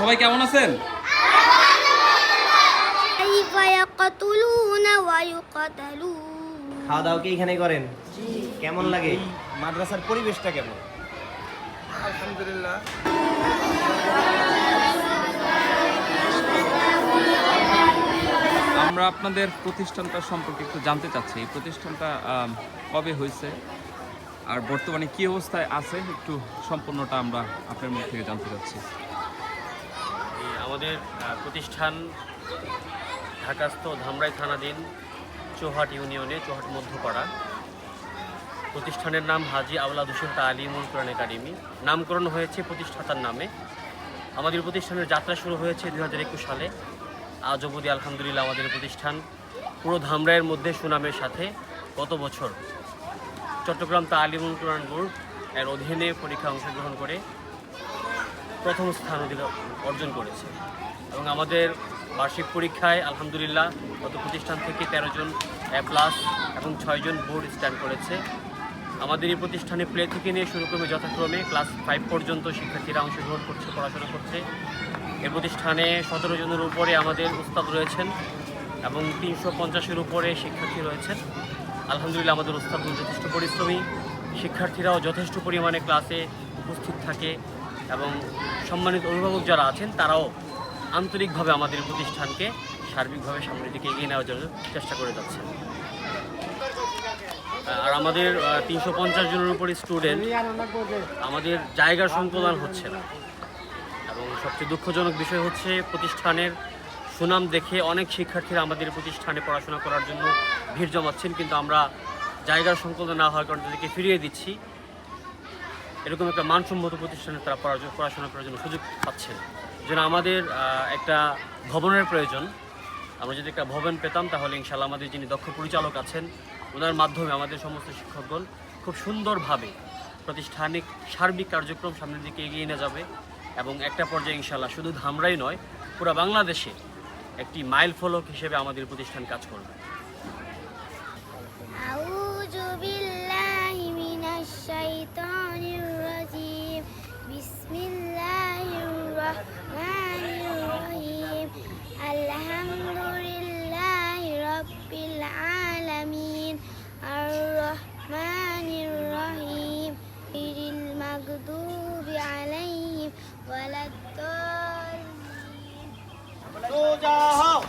সবাই কেমন আছেন? খাওয়া দাওয়া কি এখানে করেন? কেমন লাগে? মাদ্রাসার পরিবেশটা কেমন? আলহামদুলিল্লাহ। আমরা আপনাদের প্রতিষ্ঠানটা সম্পর্কে একটু জানতে চাচ্ছি। এই প্রতিষ্ঠানটা কবে হয়েছে? আর বর্তমানে কী অবস্থায় আছে? একটু সম্পূর্ণটা আমরা আপনার মুখ থেকে জানতে চাচ্ছি। আমাদের প্রতিষ্ঠান ঢাকাস্থ ধামরাই থানাধীন চৌহাট ইউনিয়নে, চৌহাট মধ্যপাড়া। প্রতিষ্ঠানের নাম হাজি আউলাদ হোসেন তালিমুল কোরআন একাডেমি। নামকরণ হয়েছে প্রতিষ্ঠাতার নামে। আমাদের প্রতিষ্ঠানের যাত্রা শুরু হয়েছে দু হাজার একুশ সালে। আজ অবধি আলহামদুলিল্লাহ আমাদের প্রতিষ্ঠান পুরো ধামরাইয়ের মধ্যে সুনামের সাথে গত বছর চট্টগ্রাম তা তালিমুল কোরআন বোর্ড এর অধীনে পরীক্ষা অংশগ্রহণ করে প্রথম স্থান অর্জন করেছে। এবং আমাদের বার্ষিক পরীক্ষায় আলহামদুলিল্লাহ গত প্রতিষ্ঠান থেকে তেরো জন এ প্লাস এবং ছয়জন বোর্ড স্ট্যান্ড করেছে। আমাদের এই প্রতিষ্ঠানে প্লে থেকে নিয়ে শুরু করে যথাক্রমে ক্লাস ফাইভ পর্যন্ত শিক্ষার্থীরা অংশগ্রহণ করছে, পড়াশোনা করছে। এই প্রতিষ্ঠানে সতেরো জনের উপরে আমাদের উস্তাদ রয়েছেন এবং তিনশো পঞ্চাশের উপরে শিক্ষার্থী রয়েছেন। আলহামদুলিল্লাহ আমাদের উস্তাদগুলো যথেষ্ট পরিশ্রমী। শিক্ষার্থীরাও যথেষ্ট পরিমাণে ক্লাসে উপস্থিত থাকে। এবং সম্মানিত অভিভাবক যারা আছেন, তারাও আন্তরিকভাবে আমাদের প্রতিষ্ঠানকে সার্বিকভাবে সামনের দিকে এগিয়ে নেওয়ার জন্য চেষ্টা করে যাচ্ছেন। আর আমাদের তিনশো পঞ্চাশ জনের উপরে স্টুডেন্ট আমাদের জায়গার সংকলন হচ্ছে না। এবং সবচেয়ে দুঃখজনক বিষয় হচ্ছে প্রতিষ্ঠানের সুনাম দেখে অনেক শিক্ষার্থীরা আমাদের প্রতিষ্ঠানে পড়াশোনা করার জন্য ভিড় জমাচ্ছেন, কিন্তু আমরা জায়গার সংকলন না হওয়ার কারণে তাদেরকে ফিরিয়ে দিচ্ছি। এরকম একটা মানসম্মত প্রতিষ্ঠানে তারা পড়াশোনা করার জন্য সুযোগ পাচ্ছেন। যেন আমাদের একটা ভবনের প্রয়োজন। আমরা যদি একটা ভবন পেতাম, তাহলে ইনশাল্লাহ আমাদের যিনি দক্ষ পরিচালক আছেন, ওনার মাধ্যমে আমাদের সমস্ত শিক্ষকগণ খুব সুন্দরভাবে প্রতিষ্ঠানিক সার্বিক কার্যক্রম সামনের দিকে এগিয়ে নিয়ে যাবে এবং একটা পর্যায়ে ইনশাল্লাহ শুধু ধামরাই নয়, পুরো বাংলাদেশে একটি মাইল ফলক হিসেবে আমাদের প্রতিষ্ঠান কাজ করবে। আউযু বিল্লাহি মিনাশ শাইতান রহিম আলহামদুলিল্লাহ রব্বিল আলামিন আর রহমানির রহিম ইরিল মাগদুবি আলাইহিম ওয়ালাদ্দাল্লিন সোজা হও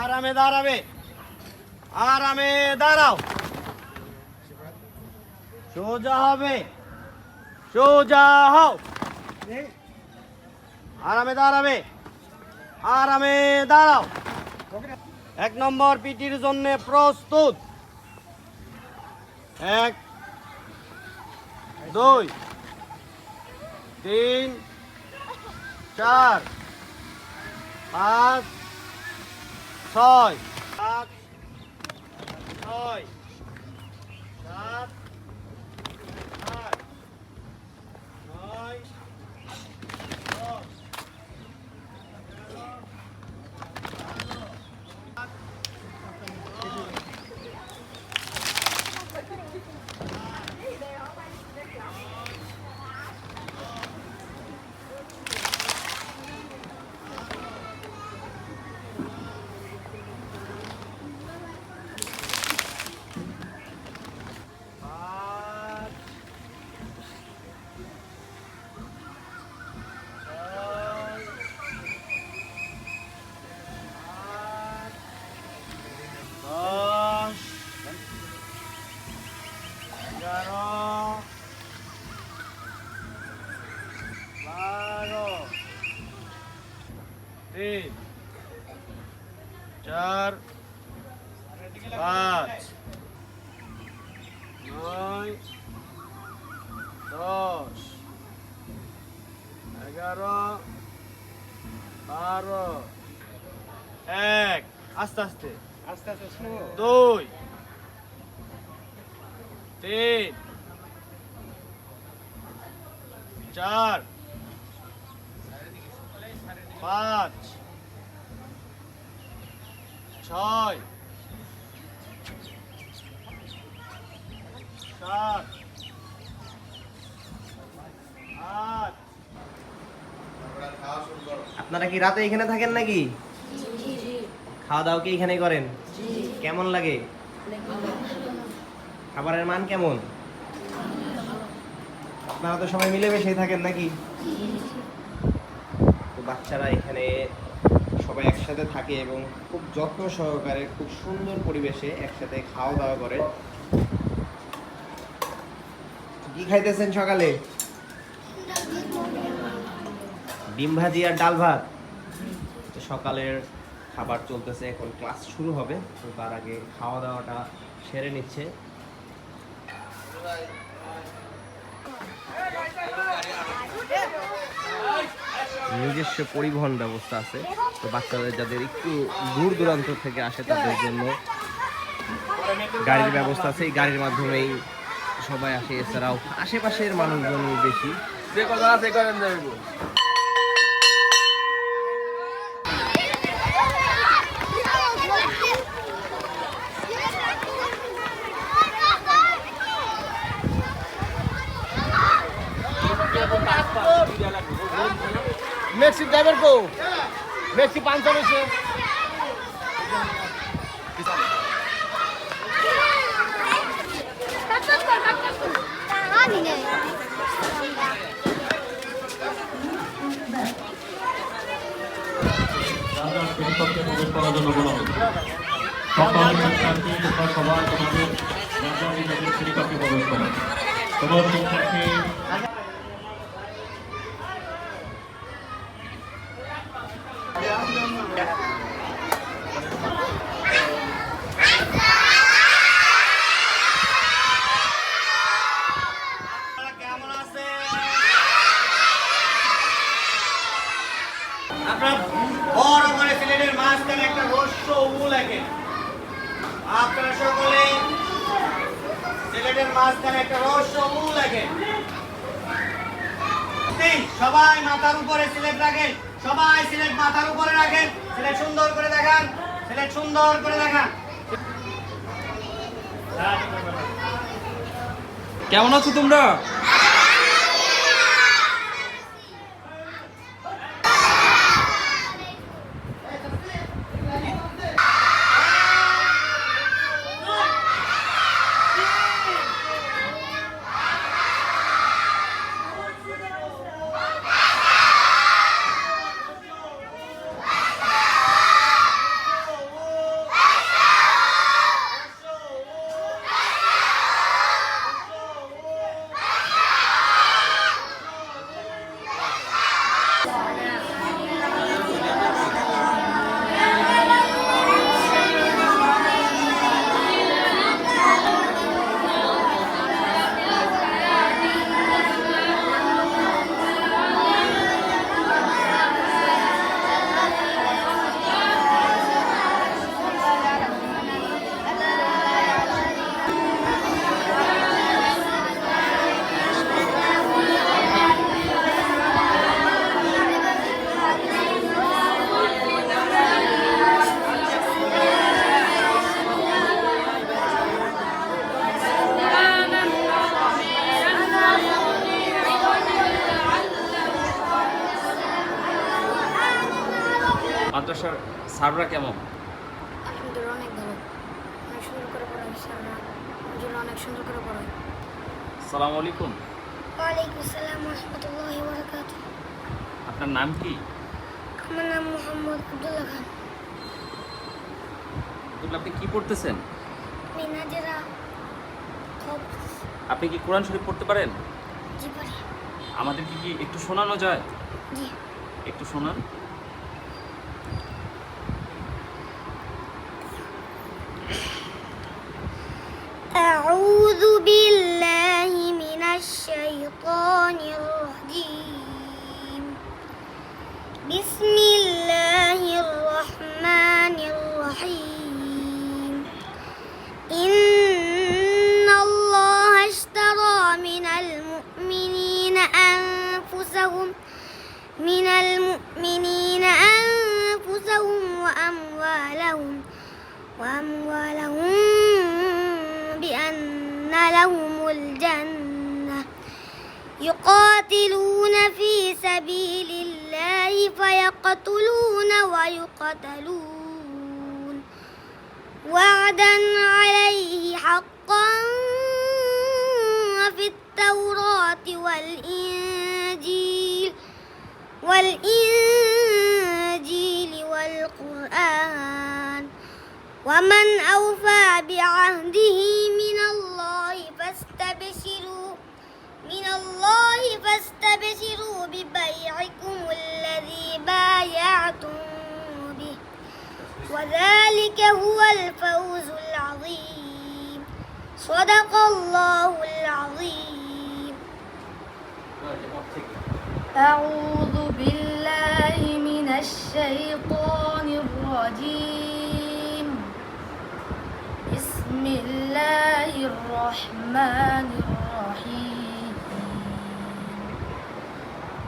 আরামে দাঁড়াবে আরামে দাঁড়াও সোজা হবে সোজা হও। আরামে দাঁড়াবে। আরামে দাঁড়াও। এক নম্বর পিটির জন্য প্রস্তুত। এক, দুই, তিন, চার, পাঁচ, ছয়, সাত ছয়, সাত আট নয় দুই তিন চার পাঁচ ছয় সাত আট। আপনারা কি রাতে এখানে থাকেন নাকি? খাওয়া দাওয়া কি এখানে করেন? কেমন লাগে? খাবারের মান কেমন? আপনারা তো সবাই মিলেমিশেই থাকেন নাকি? তো বাচ্চারা এখানে সবাই একসাথে থাকে এবং খুব যত্ন সহকারে খুব সুন্দর পরিবেশে একসাথে খাওয়া দাওয়া করে। কি খাইতেছেন সকালে? ডিম ভাজি আর ডাল ভাত। সকালের খাবার চলতেছে, এখন ক্লাস শুরু হবে। তো তার আগে খাওয়া দাওয়াটা সেরে নিচ্ছে। নিজস্ব পরিবহন ব্যবস্থা আছে। তো বাচ্চাদের যাদের একটু দূর দূরান্ত থেকে আসে তাদের জন্য গাড়ির ব্যবস্থা আছে। এই গাড়ির মাধ্যমেই সবাই আসে, এছাড়াও আশেপাশের মানুষজন বেশি। যে কথা আছে ড্রাইভার কো মেক্সি পাঁচ শ্রেণীকক্ষে প্রবেশ সবাই তোমাদের প্রবেশ তোমার আপনারা বড় করে সিলেটের মাঝখানে একটা রস্য উ লেখেন আপনারা সকলে সিলেটের মাঝখানে একটা রস্য উ লেখেন তিন, সবাই মাথার উপরে সিলেট রাখেন সবাই সিলেট মাথার উপরে রাখেন সিলেট সুন্দর করে দেখান সিলেট সুন্দর করে দেখান কেমন আছো তোমরা? কোরআন শরীফ পড়তে পারেন? আমাদের কি কি একটু শোনানো যায়? একটু শোনান। يقاتلون في سبيل الله فيقتلون ويقتلون. وعدا عليه حقا في التوراة والإنجيل والإنجيل والقرآن. ومن أوفى بعهده فاستبشروا ببيعكم الذي بايعتم به. وذلك هو الفوز العظيم. صدق الله العظيم. أعوذ بالله من الشيطان الرجيم. بسم الله الرحمن الرحيم.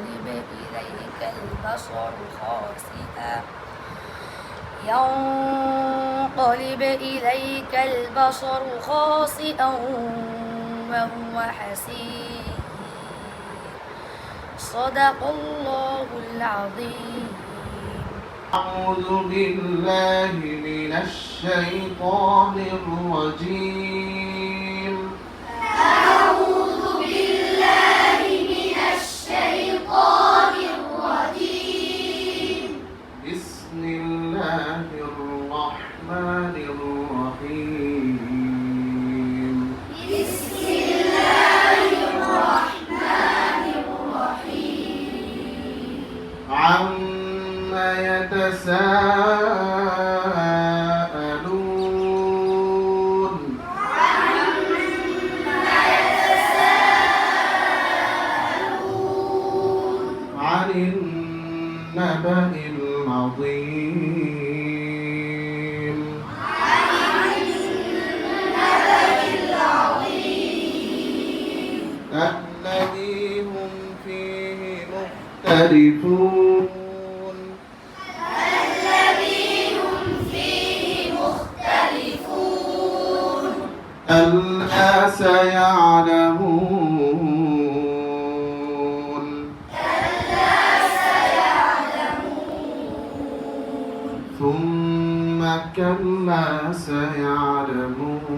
ينقلب إليك البصر خاسئا. ينقلب إليك البصر خاسئا وهو حسير. صدق الله العظيم. أعوذ بالله من الشيطان الرجيم. عما يتساءلون كلا سيعلمون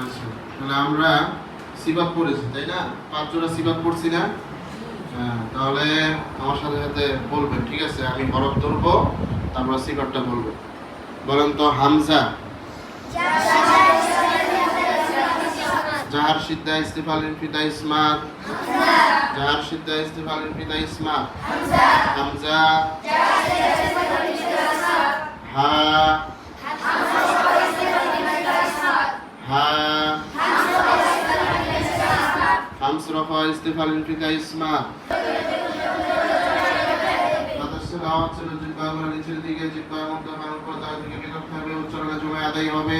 আচ্ছা তাহলে আমরা সিবাব পড়েছি তাই না পাঁচ জোড়া সিবাব পড়ছি না হ্যাঁ তাহলে আমার সাথে সাথে বলবেন ঠিক আছে আমি হরফ ধরবো তারপর সিবাবটা বলবো বলেন তো হামজা যাহার সিদ্ধা ইস্তেফালের পিতা ইসমাত যাহার সিদ্ধা ইস্তেফালের পিতা ইসমাত হামজা হা হা হামস রফা ইস্তেফালের পিতা ইসমাত দিকে জিব্বা মুখ দেখানোর পর আদায় হবে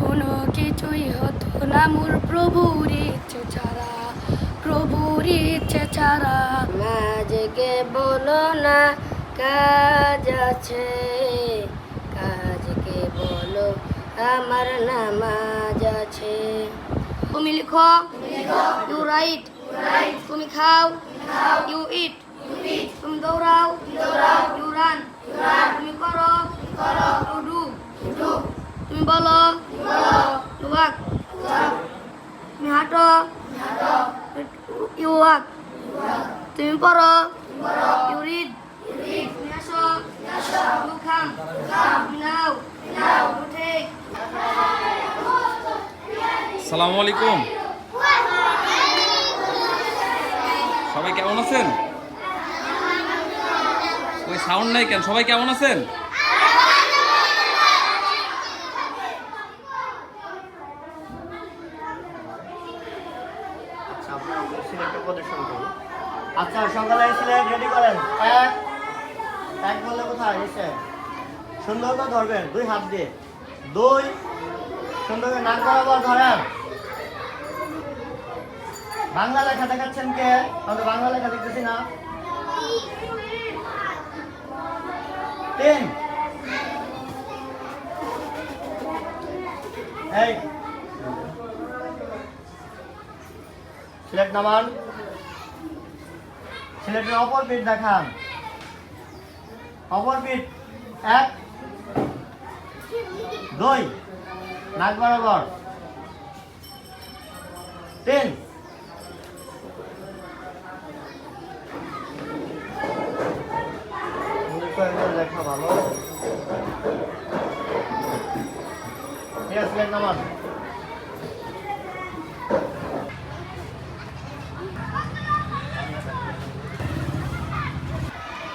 কোনো কিছুই হতো না মোর প্রভুর ইচ্ছে ছাড়া, প্রভুর ইচ্ছে ছাড়া। মাঝকে বলো না, কাজ আছে। কাজকে বলো, আমার নামাজ আছে। তুমি লিখো। ইউ রাইট তুমি খাও। ইউ ইট তুমি দৌড়াও। ইউ রান তুমি করো। ইউ ডু বলো। তুমি সালামু আলাইকুম। সবাই কেমন আছেন? ওই সাউন্ড নাই কেন? সবাই কেমন আছেন আচ্ছা আপনারা সিলেক্টটা প্রদর্শন করুন কোথায়? সুন্দর করে ধরবেন, দুই হাত দিয়ে। দুই সুন্দর করে নাক বরাবর ধরেন। বাংলা লেখা দেখাচ্ছেন কে? আমরা বাংলা লেখা দেখতেছি না। তিন। এই। সিলেক্ট নামান সিলেক্টের অপর পিঠ দেখান। অপর পিঠ, এক, দুই, নাক বরাবর। তিন দেখা ভালো। ঠিক আছে সিলেক্ট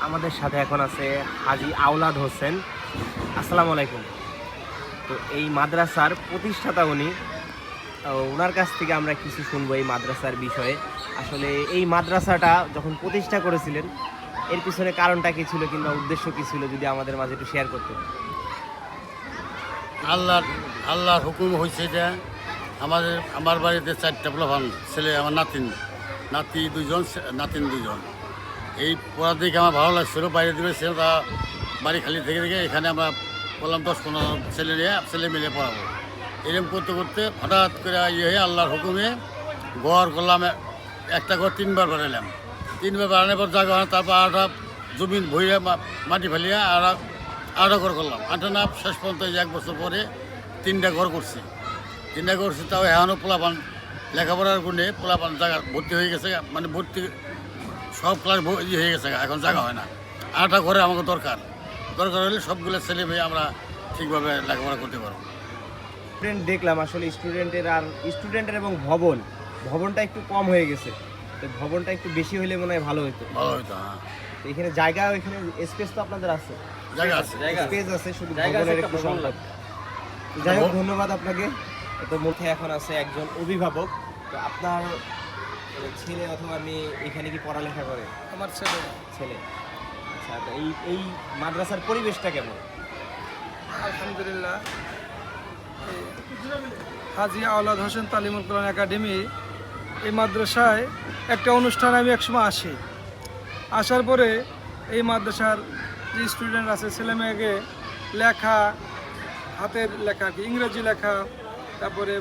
আমাদের সাথে এখন আছে হাজি আওলাদ হোসেন। আসসালামু আলাইকুম। তো এই মাদ্রাসার প্রতিষ্ঠাতা উনি ওনার কাছ থেকে আমরা কিছু শুনব এই মাদ্রাসার বিষয়ে। আসলে এই মাদ্রাসাটা যখন প্রতিষ্ঠা করেছিলেন, এর পিছনে কারণটা কি ছিল কিংবা উদ্দেশ্য কি ছিল, যদি আমাদের মাঝে একটু শেয়ার করতেন আল্লাহর আল্লাহর হুকুম হয়েছে যে আমাদের, আমার বাড়িতে চারটা পোলাভান ছেলে, আমার নাতিন। নাতি দুজন নাতিন দুজন এই পড়া দেখে আমার ভালো লাগছিল, বাইরে দিবে ছিল, তা বাড়ি খালি থেকে থেকে এখানে আমরা বললাম দশ পনেরো ছেলে নিয়ে ছেলে মিলে পড়াবো। এরকম করতে করতে হঠাৎ করে ইয়ে হয়ে আল্লাহর হুকুমে ঘর করলাম, একটা ঘর তিনবার বানালাম তিনবার বানানোর পর জায়গা তারপর আটা জমিন ভইয়া মাটি ফেলিয়া আর আটা ঘর করলাম। আটা না, শেষ পর্যন্ত এক বছর পরে তিনটা ঘর করছি। তিনটা ঘর করছি, তাও এখনও পোলাপান লেখাপড়ার গুণে পোলাপান জায়গা ভর্তি হয়ে গেছে মানে ভর্তি সব ক্লাস ইয়ে হয়ে গেছে এখন জায়গা হয় না। আটা ঘরে আমাকে দরকার। দরকার হলে সবগুলো ছেলে মেয়ে আমরা ঠিকভাবে লেখাপড়া করতে পারব। স্টুডেন্ট দেখলাম আসলে স্টুডেন্টের আর স্টুডেন্টের এবং ভবন ভবনটা একটু কম হয়ে গেছে। তো ভবনটা একটু বেশি হলে মনে হয় ভালো হতো ভালো হতো হ্যাঁ। এখানে জায়গা এখানে স্পেস তো আপনাদের আছে। জায়গা আছে। জায়গা স্পেস আছে। শুধু ভবনের একটু সংকট। যাই হোক ধন্যবাদ আপনাকে। তো মুখে এখন আছে একজন অভিভাবক। তো আপনার ছেলে অথবা মেয়ে এখানে কি পড়ালেখা করে? আমার ছেলে। ছেলে। আচ্ছা তো এই এই মাদ্রাসার পরিবেশটা কেমন? আলহামদুলিল্লাহ। এই হাজি আওলাদ হোসেন তালিমুল কোরআন একাডেমি এই মাদ্রাসায় একটা অনুষ্ঠান আমি একসময় আসি। আসার পরে এই মাদ্রাসার যে স্টুডেন্ট আছে ছেলে মেয়েকে লেখা হাতের লেখা কি ইংরেজি লেখা তারপরে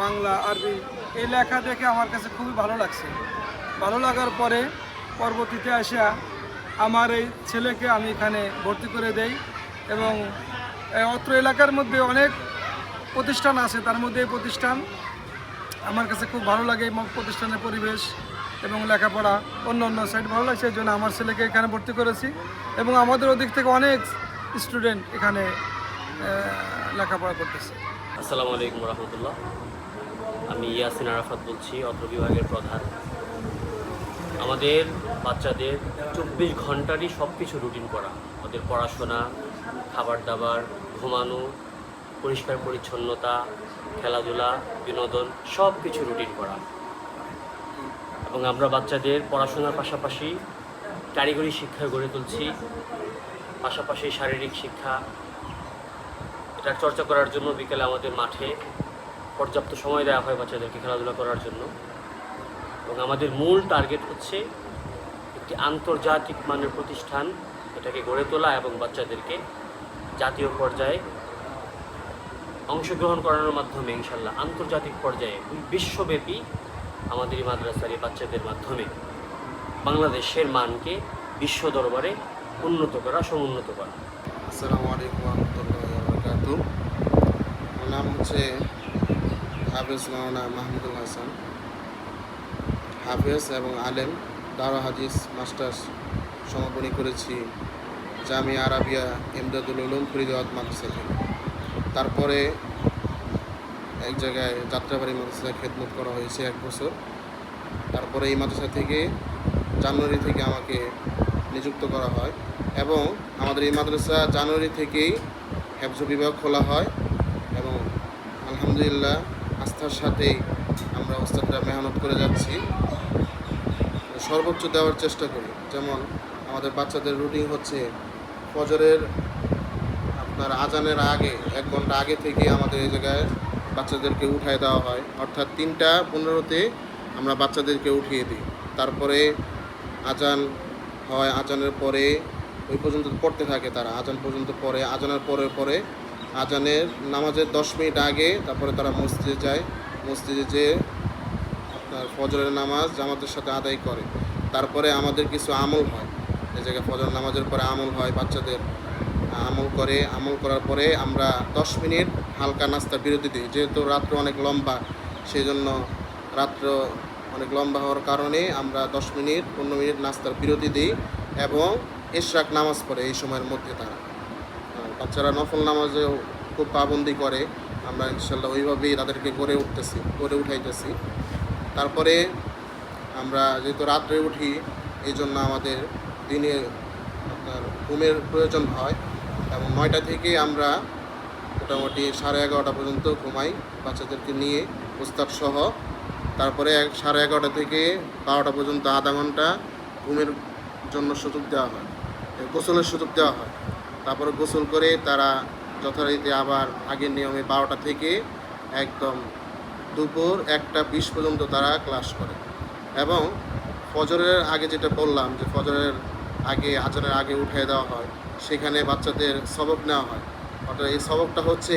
বাংলা আরবি এই লেখা দেখে আমার কাছে খুবই ভালো লাগছে। ভালো লাগার পরে পরবর্তীতে আসা আমার এই ছেলেকে আমি এখানে ভর্তি করে দেই এবং অত্র এলাকার মধ্যে অনেক প্রতিষ্ঠান আছে, তার মধ্যে এই প্রতিষ্ঠান আমার কাছে খুব ভালো লাগে, এই প্রতিষ্ঠানের পরিবেশ এবং লেখাপড়া অন্য অন্য সাইড ভালো লাগছে, এই জন্য আমার ছেলেকে এখানে ভর্তি করেছি এবং আমাদের ওদিক থেকে অনেক স্টুডেন্ট এখানে লেখাপড়া করতেছে। আসসালামু আলাইকুম রহমতুল্লাহ। আমি ইয়াসিন আরাফাত বলছি, অত্র বিভাগের প্রধান। আমাদের বাচ্চাদের চব্বিশ ঘন্টারই সব কিছু রুটিন করা। ওদের পড়াশোনা খাবার দাবার ঘুমানো পরিষ্কার পরিচ্ছন্নতা খেলাধুলা, বিনোদন সব কিছু রুটিন করা। এবং আমরা বাচ্চাদের পড়াশোনার পাশাপাশি কারিগরি শিক্ষা গড়ে তুলছি, পাশাপাশি শারীরিক শিক্ষা। এটা চর্চা করার জন্য বিকেলে আমাদের মাঠে পর্যাপ্ত সময় দেওয়া হয় বাচ্চাদেরকে খেলাধুলা করার জন্য। এবং আমাদের মূল টার্গেট হচ্ছে একটি আন্তর্জাতিক মানের প্রতিষ্ঠান, এটাকে গড়ে তোলা এবং বাচ্চাদেরকে জাতীয় পর্যায়ে অংশগ্রহণ করানোর মাধ্যমে ইনশাল্লাহ আন্তর্জাতিক পর্যায়ে বিশ্বব্যাপী আমাদের এই মাদ্রাসার এই বাচ্চাদের মাধ্যমে বাংলাদেশের মানকে বিশ্ব দরবারে উন্নত করা, সমুন্নত করা। আসসালামু আলাইকুম রহমতুল্লাহ আমার নাম হচ্ছে হাফেজ মাওলানা মাহমুদুল হাসান, হাফেজ এবং আলেম দারো হাদিস মাস্টার্স সমাপনী করেছি জামিয়া আরাবিয়া ইমদাদুল উলুম ফরিদাবাদ মাদ্রাসা থেকে। তারপরে এক জায়গায় যাত্রাবাড়ি মাদ্রাসায় খেদমত করা হয়েছে এক বছর। তারপরে এই মাদ্রাসা থেকে জানুয়ারি থেকে আমাকে নিযুক্ত করা হয় এবং আমাদের এই মাদ্রাসা জানুয়ারি থেকেই হেফজ বিভাগ খোলা হয় এবং আলহামদুলিল্লাহ আস্থার সাথেই আমরা ওস্তাদরা মেহনত করে যাচ্ছি। সর্বোচ্চ দেওয়ার চেষ্টা করি। যেমন আমাদের বাচ্চাদের রুটিন হচ্ছে, ফজরের আপনার আজানের আগে, এক ঘণ্টা আগে থেকে আমাদের এই জায়গায় বাচ্চাদেরকে উঠায় দেওয়া হয়। অর্থাৎ তিনটা পনেরোতে আমরা বাচ্চাদেরকে উঠিয়ে দিই। তারপরে আজান হয়, আজানের পরে ওই পর্যন্ত পড়তে থাকে তারা। আজান পর্যন্ত পড়ে, আজানের পরে পরে আজানের নামাজের দশ মিনিট আগে তারপরে তারা মসজিদে যায়। মসজিদে যেয়ে আপনার ফজরের নামাজ জামাতের সাথে আদায় করে। তারপরে আমাদের কিছু আমল হয়। এই জায়গায় ফজর নামাজের পরে আমল হয় বাচ্চাদের। আমল করে, আমল করার পরে আমরা দশ মিনিট হালকা নাস্তা বিরতি দিই। যেহেতু রাত্র অনেক লম্বা সেই জন্য রাত্র অনেক লম্বা হওয়ার কারণে আমরা দশ মিনিট, পনেরো মিনিট নাস্তার বিরতি দিই এবং ইশরাক নামাজ পড়ে এই সময়ের মধ্যে তারা। বাচ্চারা নফল নামাজেও খুব পাবন্দি করে, আমরা ইনশাল্লাহ ওইভাবেই তাদেরকে গড়ে উঠতেছি, গড়ে উঠাইতেছি। তারপরে আমরা যেহেতু রাত্রে উঠি এই জন্য আমাদের দিনে আপনার ঘুমের প্রয়োজন হয়। এবং নয়টা থেকে আমরা মোটামুটি সাড়ে এগারোটা পর্যন্ত ঘুমাই বাচ্চাদেরকে নিয়ে উস্তাদ সহ। তারপরে এক, সাড়ে এগারোটা থেকে বারোটা পর্যন্ত আধা ঘণ্টা ঘুমের জন্য সুযোগ দেওয়া হয় গোসলের সুযোগ দেওয়া হয়। তারপরে গোসল করে তারা যথারীতি আবার আগের নিয়মে বারোটা থেকে একদম দুপুর একটা বিশ পর্যন্ত তারা ক্লাস করে। এবং ফজরের আগে যেটা বললাম যে ফজরের আগে, আজানের আগে উঠিয়ে দেওয়া হয়, সেখানে বাচ্চাদের সবক নেওয়া হয়। অর্থাৎ এই সবকটা হচ্ছে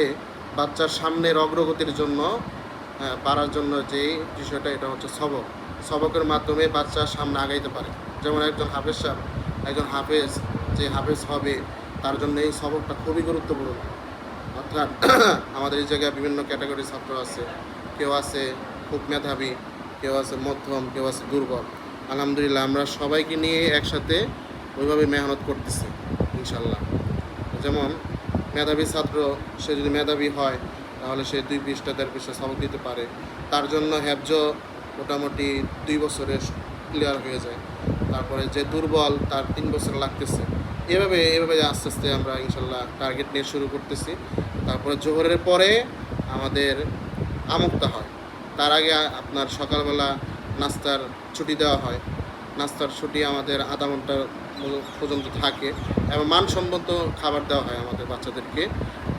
বাচ্চার সামনের অগ্রগতির জন্য পারার জন্য যে বিষয়টা, এটা হচ্ছে সবক। সবকের মাধ্যমে বাচ্চা সামনে আগাইতে পারে। যেমন একজন হাফেজ সাহেব, একজন হাফেজ, যে হাফেজ হবে তার জন্য এই সবকটা খুবই গুরুত্বপূর্ণ। অর্থাৎ আমাদের এই জায়গায় বিভিন্ন ক্যাটাগরির ছাত্র আছে। কেউ আছে খুব মেধাবী, কেউ আছে মধ্যম, কেউ আছে দুর্বল। আলহামদুলিল্লাহ, আমরা সবাইকে নিয়ে একসাথে ওইভাবে মেহনত করতেছি ইনশাল্লাহ যেমন মেধাবী ছাত্র, সে যদি মেধাবী হয়, তাহলে সে দুই পৃষ্ঠা, দেড় পৃষ্ঠা সবক দিতে পারে। তার জন্য হ্যাবজ মোটামুটি দুই বছরে ক্লিয়ার হয়ে যায়। তারপরে যে দুর্বল, তার তিন বছর লাগতেছে। এভাবে এভাবে আস্তে আস্তে আমরা ইনশাল্লাহ টার্গেট নিয়ে শুরু করতেছি। তারপরে জোহরের পরে আমাদের আমুক্তা হয়। তার আগে আপনার সকালবেলা নাস্তার ছুটি দেওয়া হয়। নাস্তার ছুটি আমাদের আধা ঘণ্টা পর্যন্ত থাকে এবং মানসম্মত খাবার দেওয়া হয় আমাদের বাচ্চাদেরকে।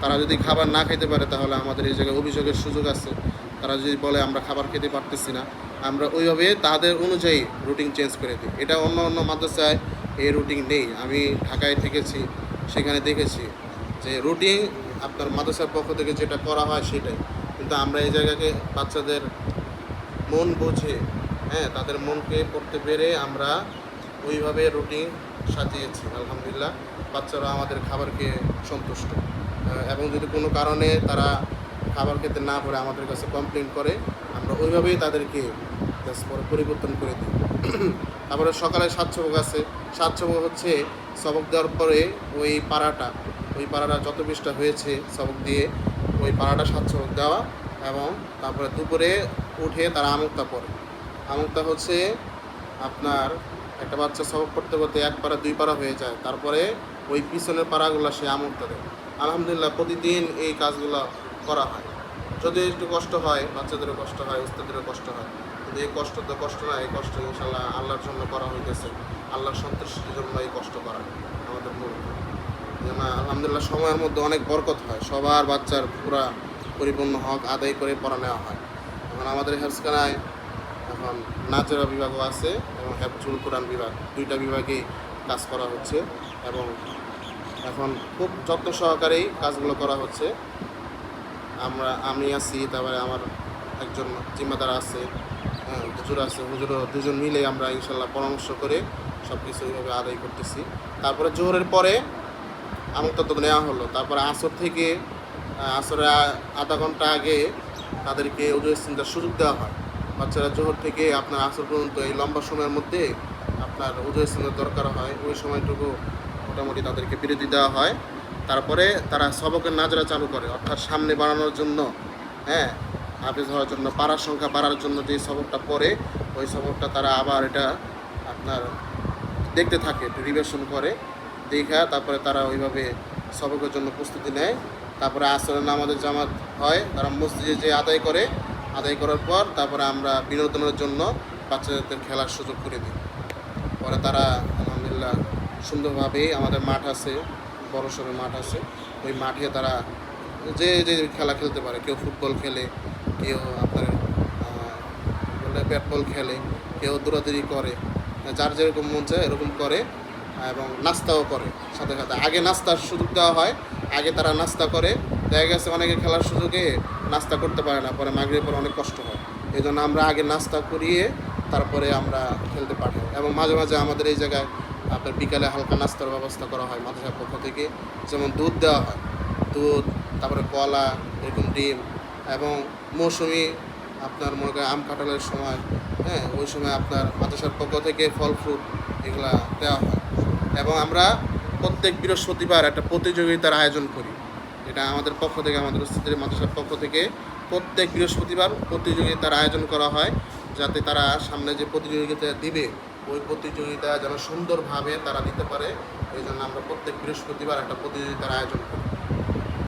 তারা যদি খাবার না খেতে পারে তাহলে আমাদের এই জায়গায় অভিযোগের সুযোগ আছে। তারা যদি বলে আমরা খাবার খেতে পারতেছি না, আমরা ওইভাবে তাদের অনুযায়ী রুটিন চেঞ্জ করে দিই। এটা অন্য অন্য মাদ্রাসায় এই রুটিন নেই। আমি ঢাকায় থেকেছি, সেখানে দেখেছি যে রুটিন আপনার মাদ্রাসার পক্ষ থেকে যেটা করা হয় সেটাই। কিন্তু আমরা এই জায়গাকে বাচ্চাদের মন বুঝে হ্যাঁ তাদের মনকে পড়তে পেরে আমরা ওইভাবে রুটিন সাজিয়েছি। আলহামদুলিল্লাহ, বাচ্চারা আমাদের খাবার খেয়ে সন্তুষ্ট। এবং যদি কোনো কারণে তারা খাবার খেতে না পারে, আমাদের কাছে কমপ্লেন করে, আমরা ওইভাবেই তাদেরকে পরিবর্তন করে দিই। তারপরে সকালে সাত সাতসবক আছে। সাত সাতসবক হচ্ছে সবক দেওয়ার পরে ওই পাড়াটা ওই পাড়াটা যত পৃষ্ঠা হয়েছে সবক দিয়ে ওই পাড়াটা সাত সাতসবক দেওয়া এবং তারপরে দুপুরে উঠে তারা আমুক্তা পড়ে। আমুক্তা হচ্ছে আপনার একটা বাচ্চা সবক করতে করতে এক পাড়া, দুই পাড়া হয়ে যায়। তারপরে ওই পিছনের পাড়াগুলো সে আমুক্তা দেয়। আলহামদুলিল্লাহ প্রতিদিন এই কাজগুলো করা হয়। যদি একটু কষ্ট হয়, বাচ্চাদেরও কষ্ট হয়, উস্তাদেরও কষ্ট হয়। কিন্তু এই কষ্ট তো কষ্ট না, এই কষ্ট ইনশাল্লাহ আল্লাহর জন্য করা হইতেছে। আল্লাহর সন্তুষ্টির জন্য এই কষ্ট করা আমাদের মূলত যেন আলহামদুলিল্লাহ সময়ের মধ্যে অনেক বরকত হয়। সবার বাচ্চার পুরা পরিপূর্ণ হক আদায় করে পড়া নেওয়া হয়। এখন আমাদের হেলসখানায় এখন নাচেরা বিভাগও আছে এবং হেফজুল কোরআন বিভাগ। দুইটা বিভাগেই কাজ করা হচ্ছে এবং এখন খুব যত্ন সহকারেই কাজগুলো করা হচ্ছে। আমরা, আমি আছি, তারপরে আমার একজন জিম্মাদার আছে। হুজুর আছে হুজুর দুজন মিলে আমরা ইনশাল্লাহ পরামর্শ করে সব কিছু ওইভাবে আদায় করতেছি। তারপরে জোহরের পরে আমন্ত্রণ নেওয়া হলো। তারপরে আসর থেকে আহ, আসরের আধা ঘণ্টা আগে তাদেরকে উদয় চিন্তার সুযোগ দেওয়া হয়। বাচ্চারা জোহর থেকে আপনার আসর পর্যন্ত এই লম্বা সময়ের মধ্যে আপনার উদয় চিন্তার দরকার হয়। ওই সময়টুকু মোটামুটি তাদেরকে বিরতি দেওয়া হয়। তারপরে তারা সবকের নাজরা চালু করে অর্থাৎ সামনে বাড়ানোর জন্য হ্যাঁ হাফিজ হওয়ার জন্য, পাড়ার সংখ্যা বাড়ার জন্য যে সবকটা পড়ে, ওই সবকটা তারা আবার এটা আপনার দেখতে থাকে রিভিশন করে, দেখা, তারপরে তারা ওইভাবে সবকের জন্য প্রস্তুতি নেয়। তারপরে আসরের নামাজের জামাত হয়, তারা মসজিদে যে আদায় করে, আদায় করার পর তারপরে আমরা বিনোদনের জন্য বাচ্চাদের খেলার সুযোগ করে দিই। পরে তারা, আলহামদুলিল্লাহ, সুন্দরভাবেই আমাদের মাঠ আছে বড় সড়ো মাঠ আছে, ওই মাঠে তারা যে যে খেলা খেলতে পারে, কেউ ফুটবল খেলে, কেউ আপনার ব্যাট বল খেলে, কেউ দৌড়াদৌড়ি করে, যার যেরকম মন চায় এরকম করে, এবং নাস্তাও করে সাথে সাথে। আগে নাস্তার সুযোগ দেওয়া হয়, আগে তারা নাস্তা করে, দেখা গেছে অনেকে খেলার সুযোগে নাস্তা করতে পারে না, পরে মাগরির পরে অনেক কষ্ট হয়। এই জন্য আমরা আগে নাস্তা করিয়ে তারপরে আমরা খেলতে পাঠাই এবং মাঝে মাঝে আমাদের এই জায়গায় আপনার বিকালে হালকা নাস্তার ব্যবস্থা করা হয় মাদ্রাসার পক্ষ থেকে, যেমন দুধ দেওয়া হয়। দুধ তারপরে কলা, এরকম ডিম এবং মৌসুমি আপনার মনে করেন আম কাঁঠালের সময় হ্যাঁ ওই সময় আপনার মাদ্রাসার পক্ষ থেকে ফল, ফ্রুট এগুলা দেওয়া হয়। এবং আমরা প্রত্যেক বৃহস্পতিবার একটা প্রতিযোগিতার আয়োজন করি। এটা আমাদের পক্ষ থেকে, আমাদের উপস্থিতির মাদ্রাসার পক্ষ থেকে প্রত্যেক বৃহস্পতিবার প্রতিযোগিতার আয়োজন করা হয়, যাতে তারা সামনে যে প্রতিযোগিতা দিবে, ওই প্রতিযোগিতা যেন সুন্দরভাবে তারা দিতে পারে। এই জন্য আমরা প্রত্যেক বৃহস্পতিবার একটা প্রতিযোগিতার আয়োজন করি।